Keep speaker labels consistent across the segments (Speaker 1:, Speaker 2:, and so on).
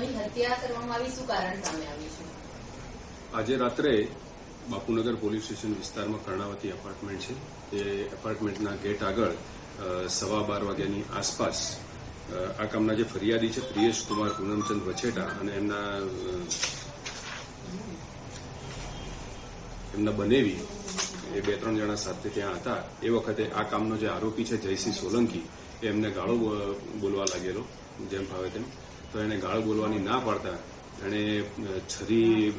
Speaker 1: લોકોની હત્યા કરવામાં આવી, શું કારણ સામે આવ્યું છે?
Speaker 2: આજે રાત્રે બાપુનગર પોલીસ સ્ટેશન વિસ્તારમાં કર્ણાવતી એપાર્ટમેન્ટ છે. એ એપાર્ટમેન્ટના ગેટ આગળ સવા બાર વાગ્યાની આસપાસ આ કામના જે ફરિયાદી છે, પ્રિયેશ કુમાર પૂનમચંદ વછેટા અને એમના એમના બનેવી એ બે ત્રણ જણા સાથે ત્યાં હતા. એ વખતે આ કામનો જે આરોપી છે, જયસિંહ સોલંકી, એ એમને ગાળો બોલવા લાગેલો, જેમ ફાવે તેમ. તો એને ગાળ બોલવાની ના પાડતા એણે છરી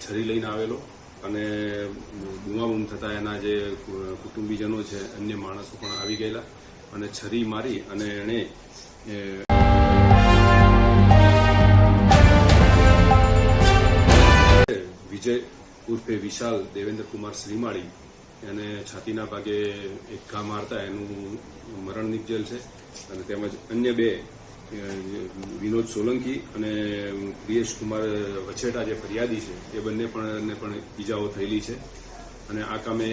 Speaker 2: છરી લઈને આવેલો અને બૂમાબૂમ થતા એના જે કુટુંબીજનો છે, અન્ય માણસો પણ આવી ગયેલા અને છરી મારી અને એણે વિજય ઉર્ફે વિશાલ દેવેન્દ્રકુમાર શ્રીમાળી એને છાતીના ભાગે એક ઘા મારતા એનું મરણ નિપજેલ છે અને તેમજ અન્ય બે વિનોદ સોલંકી અને પ્રિયેશ કુમાર વછેટા જે ફરિયાદી છે એ બંને પણ પણ ઈજાઓ થયેલી છે. અને આ કામે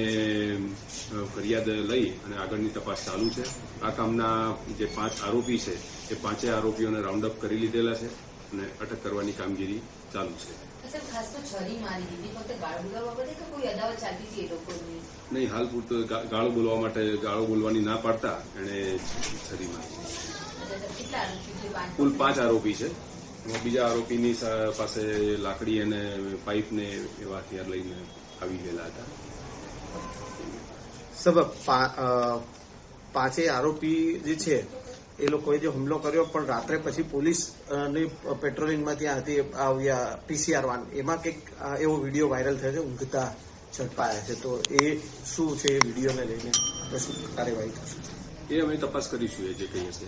Speaker 2: ફરિયાદ લઈ અને આગળની તપાસ ચાલુ છે. આ કામના જે પાંચ આરોપી છે એ પાંચેય આરોપીઓને રાઉન્ડ અપ કરી લીધેલા છે અને અટક કરવાની કામગીરી ચાલુ છે. નહીં હાલ પૂરતો ગાળો બોલવા માટે ગાળો બોલવાની ના પાડતા એણે છરી મારી કુલ પાંચ આરોપી છે. બીજા આરોપીની પાસે લાકડી અને પાઇપ ને એવા હથિયાર લઈને આવી ગયેલા હતા.
Speaker 3: સાહેબ પા- પાંચેય આરોપી જે છે, એ લોકોએ જે હુમલો કર્યો, પણ રાત્રે પછી પોલીસની પેટ્રોલિંગમાં ત્યાં હતી, આવ્યા પીસીઆર વાન. એમાં કંઈક એવો વીડિયો વાયરલ થયો છે, ઊંઘતા ઝડપાયા છે. તો એ શું છે એ વિડીયોને લઈને શું કાર્યવાહી થશે
Speaker 2: એ અમે તપાસ કરીશું એ જે કંઈ હશે